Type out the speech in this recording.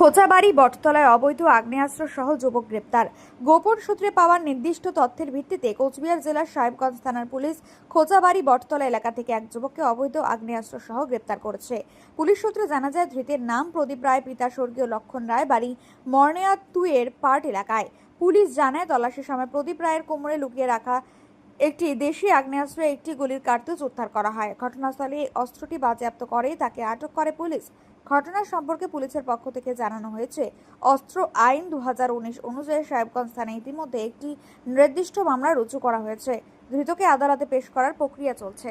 খোঁচাবাড়ি, বটতলায় অবৈধ আগ্নেয়াস্ত্র সহ যুবক গ্রেপ্তার। গোপন সূত্রে পাওয়া নির্দিষ্ট তথ্যের ভিত্তিতে কোচবিহার জেলার সাহেবগঞ্জ থানার পুলিশ খোঁচাবাড়ি, বটতলা এলাকা থেকে এক যুবককে অবৈধ আগ্নেয়াস্ত্র সহ গ্রেপ্তার করেছে। পুলিশ সূত্রে জানা যায়, ধৃতের নাম প্রদীপ রায়, পিতা স্বর্গীয় লক্ষণ রায়, বাড়ি মর্নেয়া তুয়ের পার্ট এলাকায়। পুলিশ জানায়, তল্লাশির সময় প্রদীপ রায়ের কোমরে লুকিয়ে রাখা একটি দেশি আগ্নেয়াস্ত্র একটি গুলির কার্তুজ উদ্ধার করা হয়। ঘটনাস্থলে অস্ত্রটি বাজেয়াপ্ত করে, তাকে আটক করে পুলিশ। ঘটনার সম্পর্কে পুলিশের পক্ষ থেকে জানানো হয়েছে, অস্ত্র আইন দু হাজার উনিশ অনুযায়ী সাহেবগঞ্জ থানায় ইতিমধ্যে একটি নির্দিষ্ট মামলা রুজু করা হয়েছে। ধৃতকে আদালতে পেশ করার প্রক্রিয়া চলছে।